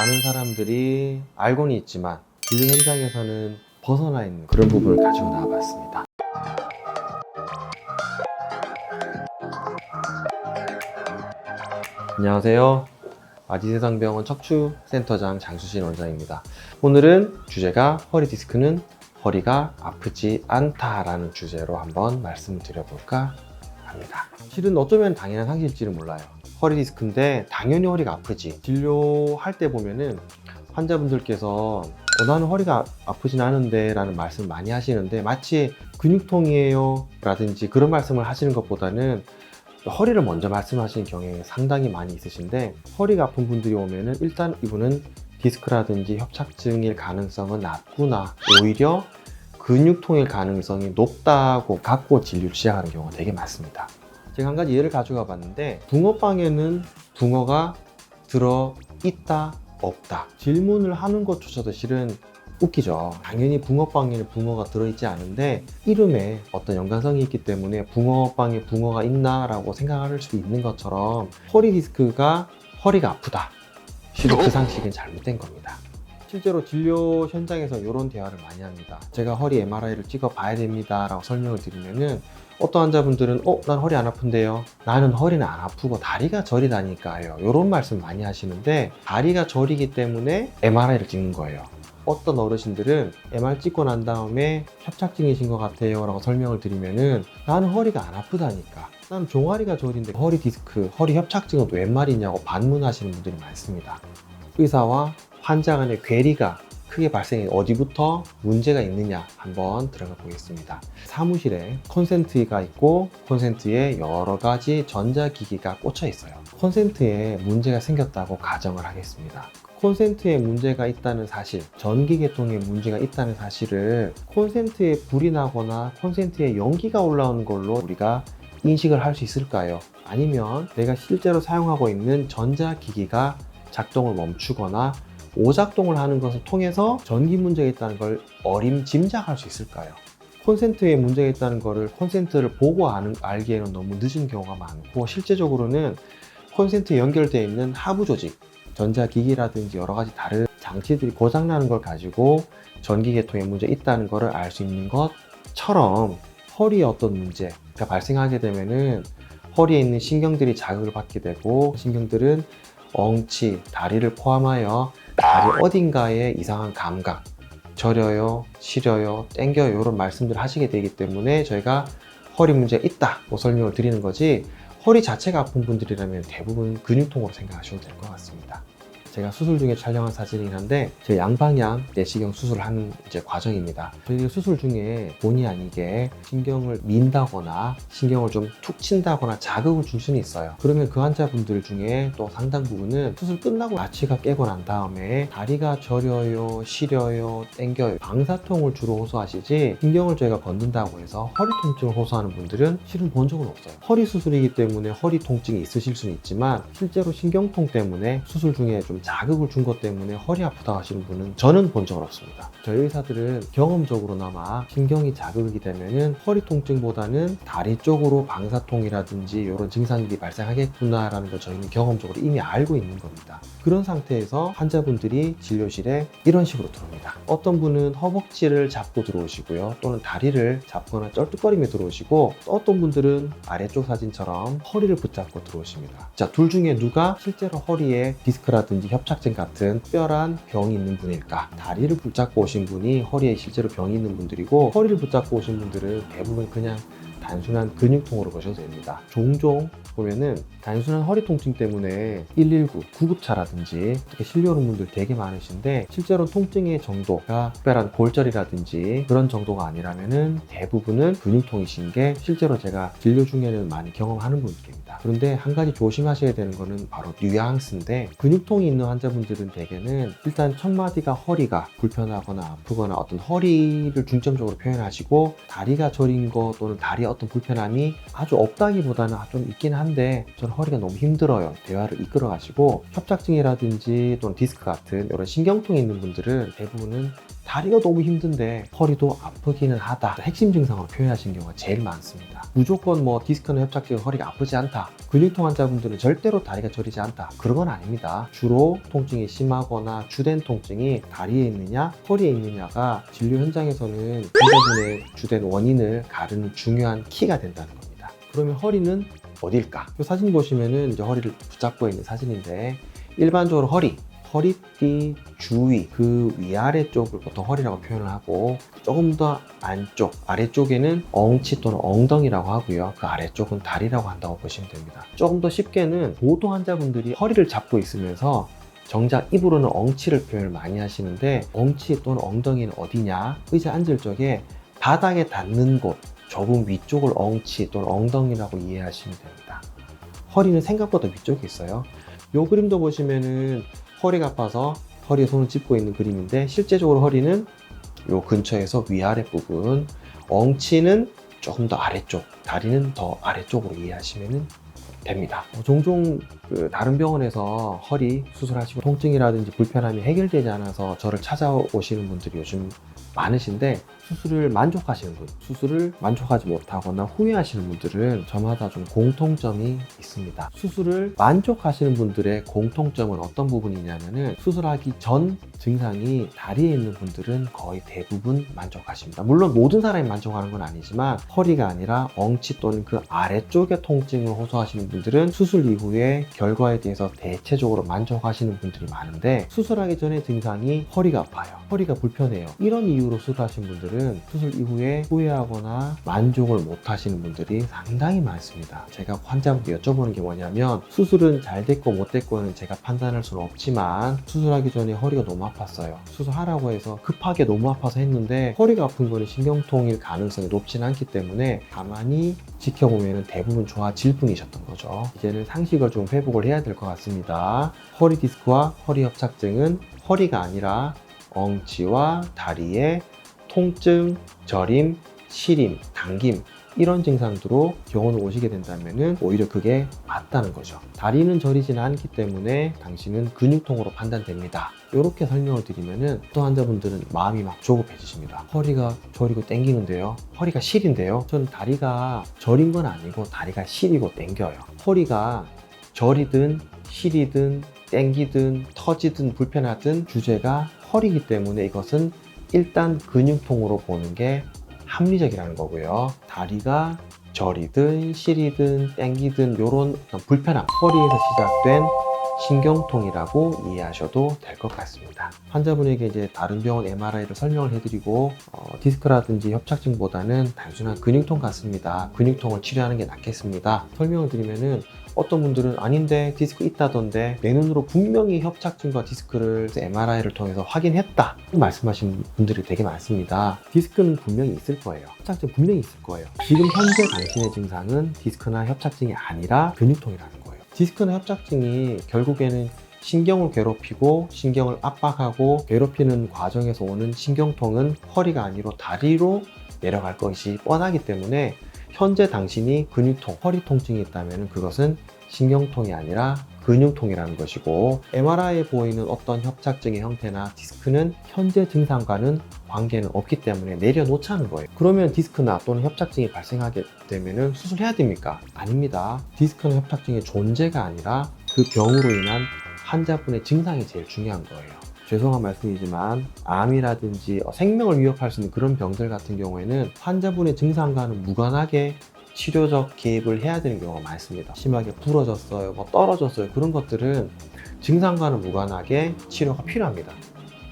많은 사람들이 알고는 있지만 진료 현장에서는 벗어나 있는 그런 부분을 가지고 나와봤습니다. 안녕하세요. 아디세상병원 척추센터장 장수신 원장입니다. 오늘은 주제가 허리 디스크는 허리가 아프지 않다라는 주제로 한번 말씀을 드려볼까 합니다. 실은 어쩌면 당연한 상식일지는 몰라요. 허리 디스크인데 당연히 허리가 아프지. 진료할 때 보면은 환자분들께서 어, 나는 허리가 아프진 않은데 라는 말씀을 많이 하시는데 마치 근육통이에요 라든지 그런 말씀을 하시는 것보다는 허리를 먼저 말씀하시는 경향이 상당히 많이 있으신데 허리가 아픈 분들이 오면은 일단 이분은 디스크라든지 협착증일 가능성은 낮구나 오히려 근육통일 가능성이 높다고 갖고 진료를 시작하는 경우가 되게 많습니다 제가 한 가지 예를 가져가 봤는데 붕어빵에는 붕어가 들어 있다 없다 질문을 하는 것조차도 실은 웃기죠. 당연히 붕어빵에는 붕어가 들어있지 않은데 이름에 어떤 연관성이 있기 때문에 붕어빵에 붕어가 있나라고 생각할 수 있는 것처럼 허리 디스크가 허리가 아프다. 실은 그 상식은 잘못된 겁니다. 실제로 진료 현장에서 이런 대화를 많이 합니다. 제가 허리 MRI를 찍어 봐야 됩니다. 라고 설명을 드리면은 어떤 환자분들은 어, 난 허리 안 아픈데요. 나는 허리는 안 아프고 다리가 저리다니까요. 이런 말씀 많이 하시는데 다리가 저리기 때문에 MRI를 찍는 거예요. 어떤 어르신들은 MR 찍고 난 다음에 협착증이신 것 같아요 라고 설명을 드리면은 나는 허리가 안 아프다니까 난 종아리가 저린데 허리 디스크, 허리 협착증은 웬 말이냐고 반문하시는 분들이 많습니다 의사와 환자 간의 괴리가 크게 발생해 어디부터 문제가 있느냐 한번 들어가 보겠습니다. 사무실에 콘센트가 있고 콘센트에 여러 가지 전자기기가 꽂혀 있어요. 콘센트에 문제가 생겼다고 가정을 하겠습니다. 콘센트에 문제가 있다는 사실, 전기 계통에 문제가 있다는 사실을 콘센트에 불이 나거나 콘센트에 연기가 올라오는 걸로 우리가 인식을 할 수 있을까요? 아니면 내가 실제로 사용하고 있는 전자기기가 작동을 멈추거나 오작동을 하는 것을 통해서 전기 문제가 있다는 걸 어림짐작할 수 있을까요? 콘센트에 문제가 있다는 것을 콘센트를 보고 아는, 알기에는 너무 늦은 경우가 많고 실제적으로는 콘센트에 연결되어 있는 하부 조직, 전자기기라든지 여러 가지 다른 장치들이 고장나는 걸 가지고 전기 계통에 문제 있다는 것을 알 수 있는 것처럼 허리에 어떤 문제가 발생하게 되면은 허리에 있는 신경들이 자극을 받게 되고 신경들은 엉치, 다리를 포함하여 다리 어딘가에 이상한 감각, 저려요, 시려요, 땡겨요 이런 말씀들 하시게 되기 때문에 저희가 허리 문제가 있다고 설명을 드리는 거지 허리 자체가 아픈 분들이라면 대부분 근육통으로 생각하셔도 될 것 같습니다. 제가 수술 중에 촬영한 사진이긴 한데 제 양방향 내시경 수술하는 이제 과정입니다. 저희 수술 중에 본의 아니게 신경을 민다거나 신경을 좀 툭 친다거나 자극을 줄 수는 있어요. 그러면 그 환자분들 중에 또 상당 부분은 수술 끝나고 마취가 깨고 난 다음에 다리가 저려요, 시려요, 땡겨요. 방사통을 주로 호소하시지 신경을 저희가 건든다고 해서 허리 통증을 호소하는 분들은 실은 본 적은 없어요. 허리 수술이기 때문에 허리 통증이 있으실 수는 있지만 실제로 신경통 때문에 수술 중에 좀 자극을 준 것 때문에 허리 아프다 하시는 분은 저는 본 적은 없습니다. 저희 의사들은 경험적으로나마 신경이 자극이 되면은 허리 통증보다는 다리 쪽으로 방사통이라든지 이런 증상들이 발생하겠구나라는 걸 저희는 경험적으로 이미 알고 있는 겁니다. 그런 상태에서 환자분들이 진료실에 이런 식으로 들어옵니다. 어떤 분은 허벅지를 잡고 들어오시고요. 또는 다리를 잡거나 쩔뚝거리며 들어오시고 또 어떤 분들은 아래쪽 사진처럼 허리를 붙잡고 들어오십니다. 자, 둘 중에 누가 실제로 허리에 디스크라든지 협착증 같은 특별한 병이 있는 분일까? 다리를 붙잡고 오신 분이 허리에 실제로 병이 있는 분들이고 허리를 붙잡고 오신 분들은 대부분 그냥 단순한 근육통으로 보셔도 됩니다. 종종 보면은 단순한 허리 통증 때문에 119 구급차라든지 이렇게 실려오는 분들 되게 많으신데 실제로 통증의 정도가 특별한 골절이라든지 그런 정도가 아니라면은 대부분은 근육통이신 게 실제로 제가 진료 중에는 많이 경험하는 분들입니다. 그런데 한 가지 조심하셔야 되는 거는 바로 뉘앙스인데 근육통이 있는 환자분들은 대개는 일단 첫 마디가 허리가 불편하거나 아프거나 어떤 허리를 중점적으로 표현하시고 다리가 저린 거 또는 다리에 어떤 불편함이 아주 없다기보다는 좀 있긴 한데 저는 허리가 너무 힘들어요. 대화를 이끌어 가시고 협착증이라든지 또는 디스크 같은 이런 신경통이 있는 분들은 대부분은 다리가 너무 힘든데 허리도 아프기는 하다. 핵심 증상으로 표현하시는 경우가 제일 많습니다. 무조건 뭐 디스크나 협착증 허리가 아프지 않다. 근육통 환자분들은 절대로 다리가 저리지 않다. 그런 건 아닙니다. 주로 통증이 심하거나 주된 통증이 다리에 있느냐, 허리에 있느냐가 진료 현장에서는 환자분의 주된 원인을 가르는 중요한 키가 된다는 겁니다. 그러면 허리는 어딜까? 이 사진 보시면은 이제 허리를 붙잡고 있는 사진인데 일반적으로 허리, 허리띠 주위 그 위아래 쪽을 보통 허리라고 표현을 하고 조금 더 안쪽 아래쪽에는 엉치 또는 엉덩이라고 하고요. 그 아래쪽은 다리라고 한다고 보시면 됩니다. 조금 더 쉽게는 보통 환자분들이 허리를 잡고 있으면서 정작 입으로는 엉치를 표현을 많이 하시는데 엉치 또는 엉덩이는 어디냐? 의자 앉을 적에 바닥에 닿는 곳 좁은 위쪽을 엉치 또는 엉덩이라고 이해하시면 됩니다. 허리는 생각보다 위쪽에 있어요. 요 그림도 보시면은 허리가 아파서 허리에 손을 짚고 있는 그림인데 실제적으로 허리는 요 근처에서 위아래 부분 엉치는 조금 더 아래쪽 다리는 더 아래쪽으로 이해하시면 됩니다. 어, 종종 그 다른 병원에서 허리 수술하시고 통증이라든지 불편함이 해결되지 않아서 저를 찾아오시는 분들이 요즘 많으신데 수술을 만족하시는 분, 수술을 만족하지 못하거나 후회하시는 분들은 저마다 좀 공통점이 있습니다. 수술을 만족하시는 분들의 공통점은 어떤 부분이냐면은 수술하기 전 증상이 다리에 있는 분들은 거의 대부분 만족하십니다. 물론 모든 사람이 만족하는 건 아니지만 허리가 아니라 엉치 또는 그 아래쪽의 통증을 호소하시는 분들은 수술 이후에 결과에 대해서 대체적으로 만족하시는 분들이 많은데 수술하기 전에 증상이 허리가 아파요. 허리가 불편해요. 이런 이유로 수술하신 분들은 수술 이후에 후회하거나 만족을 못 하시는 분들이 상당히 많습니다. 제가 환자분께 여쭤보는 게 뭐냐면 수술은 잘 됐고 못 됐고는 제가 판단할 수는 없지만 수술하기 전에 허리가 너무 아팠어요. 수술하라고 해서 급하게 너무 아파서 했는데 허리가 아픈 거는 신경통일 가능성이 높진 않기 때문에 가만히 지켜보면 대부분 좋아질 분이셨던 거죠. 이제는 상식을 좀 회복을 해야 될 것 같습니다. 허리 디스크와 허리 협착증은 허리가 아니라 엉치와 다리에 통증, 저림, 시림, 당김 이런 증상으로 병원을 오시게 된다면 오히려 그게 맞다는 거죠. 다리는 저리지는 않기 때문에 당신은 근육통으로 판단됩니다. 이렇게 설명을 드리면은 또 환자분들은 마음이 막 조급해지십니다. 허리가 저리고 땡기는데요. 허리가 시린데요. 전 다리가 저린 건 아니고 다리가 시리고 땡겨요. 허리가 저리든 시리든 땡기든 터지든 불편하든 주제가 허리이기 때문에 이것은 일단 근육통으로 보는 게 합리적이라는 거고요. 다리가 저리든 시리든 땡기든 이런 불편함, 허리에서 시작된 신경통이라고 이해하셔도 될 것 같습니다. 환자분에게 이제 다른 병원 MRI를 설명을 해드리고 어, 디스크라든지 협착증보다는 단순한 근육통 같습니다. 근육통을 치료하는 게 낫겠습니다. 설명을 드리면은 어떤 분들은 아닌데 디스크 있다던데 내 눈으로 분명히 협착증과 디스크를 MRI를 통해서 확인했다 말씀하신 분들이 되게 많습니다. 디스크는 분명히 있을 거예요. 협착증 분명히 있을 거예요. 지금 현재 당신의 증상은 디스크나 협착증이 아니라 근육통이라는. 디스크나 협착증이 결국에는 신경을 괴롭히고 신경을 압박하고 괴롭히는 과정에서 오는 신경통은 허리가 아니라 다리로 내려갈 것이 뻔하기 때문에 현재 당신이 근육통, 허리 통증이 있다면 그것은 신경통이 아니라 근육통이라는 것이고 MRI에 보이는 어떤 협착증의 형태나 디스크는 현재 증상과는 관계는 없기 때문에 내려놓자는 거예요. 그러면 디스크나 또는 협착증이 발생하게 되면 수술해야 됩니까? 아닙니다. 디스크나 협착증의 존재가 아니라 그 병으로 인한 환자분의 증상이 제일 중요한 거예요. 죄송한 말씀이지만 암이라든지 생명을 위협할 수 있는 그런 병들 같은 경우에는 환자분의 증상과는 무관하게 치료적 개입을 해야 되는 경우가 많습니다. 심하게 부러졌어요, 뭐 떨어졌어요. 그런 것들은 증상과는 무관하게 치료가 필요합니다.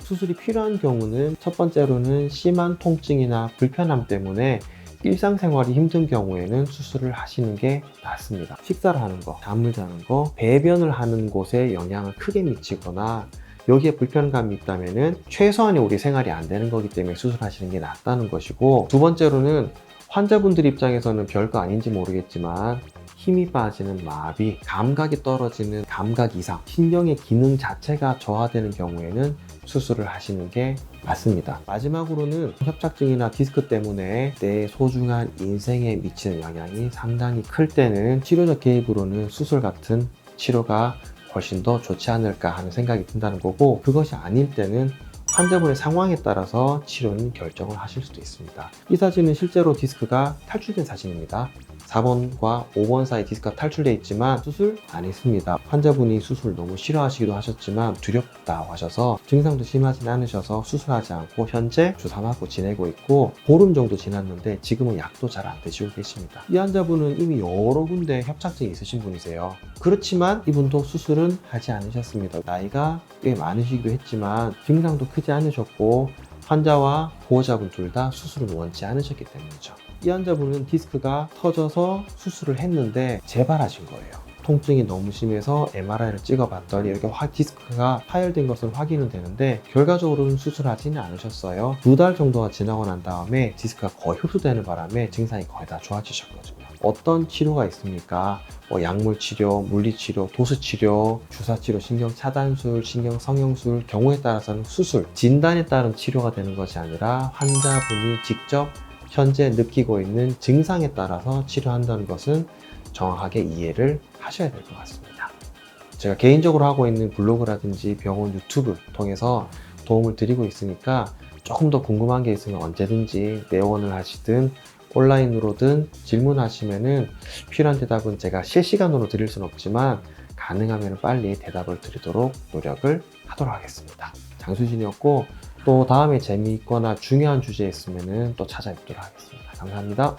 수술이 필요한 경우는 첫 번째로는 심한 통증이나 불편함 때문에 일상생활이 힘든 경우에는 수술을 하시는 게 낫습니다. 식사를 하는 거, 잠을 자는 거, 배변을 하는 곳에 영향을 크게 미치거나 여기에 불편감이 있다면 최소한의 우리 생활이 안 되는 거기 때문에 수술하시는 게 낫다는 것이고 두 번째로는 환자분들 입장에서는 별거 아닌지 모르겠지만 힘이 빠지는 마비, 감각이 떨어지는 감각 이상, 신경의 기능 자체가 저하되는 경우에는 수술을 하시는 게 맞습니다. 마지막으로는 협착증이나 디스크 때문에 내 소중한 인생에 미치는 영향이 상당히 클 때는 치료적 개입으로는 수술 같은 치료가 훨씬 더 좋지 않을까 하는 생각이 든다는 거고 그것이 아닐 때는 환자분의 상황에 따라서 치료는 결정을 하실 수도 있습니다. 이 사진은 실제로 디스크가 탈출된 사진입니다. 4번과 5번 사이 디스크가 탈출되어 있지만 수술 안 했습니다. 환자분이 수술 너무 싫어하시기도 하셨지만 두렵다고 하셔서 증상도 심하진 않으셔서 수술하지 않고 현재 주사 맞고 지내고 있고 보름 정도 지났는데 지금은 약도 잘 안 드시고 계십니다. 이 환자분은 이미 여러 군데 협착증이 있으신 분이세요. 그렇지만 이분도 수술은 하지 않으셨습니다. 나이가 꽤 많으시기도 했지만 증상도 크지 않으셨고 환자와 보호자분 둘 다 수술을 원치 않으셨기 때문이죠. 이 환자분은 디스크가 터져서 수술을 했는데 재발하신 거예요. 통증이 너무 심해서 MRI를 찍어봤더니 이렇게 화- 디스크가 파열된 것은 확인은 되는데 결과적으로는 수술하지는 않으셨어요. 두 달 정도가 지나고 난 다음에 디스크가 거의 흡수되는 바람에 증상이 거의 다 좋아지셨거든요. 어떤 치료가 있습니까? 뭐 약물 치료, 물리 치료, 도수 치료, 주사 치료, 신경 차단술, 신경 성형술, 경우에 따라서는 수술, 진단에 따른 치료가 되는 것이 아니라 환자분이 직접 현재 느끼고 있는 증상에 따라서 치료한다는 것은 정확하게 이해를 하셔야 될 것 같습니다. 제가 개인적으로 하고 있는 블로그라든지 병원 유튜브 통해서 도움을 드리고 있으니까 조금 더 궁금한 게 있으면 언제든지 내원을 하시든 온라인으로든 질문하시면은 필요한 대답은 제가 실시간으로 드릴 수는 없지만 가능하면 빨리 대답을 드리도록 노력을 하도록 하겠습니다. 장수진이었고 또 다음에 재미있거나 중요한 주제 있으면은 또 찾아뵙도록 하겠습니다. 감사합니다.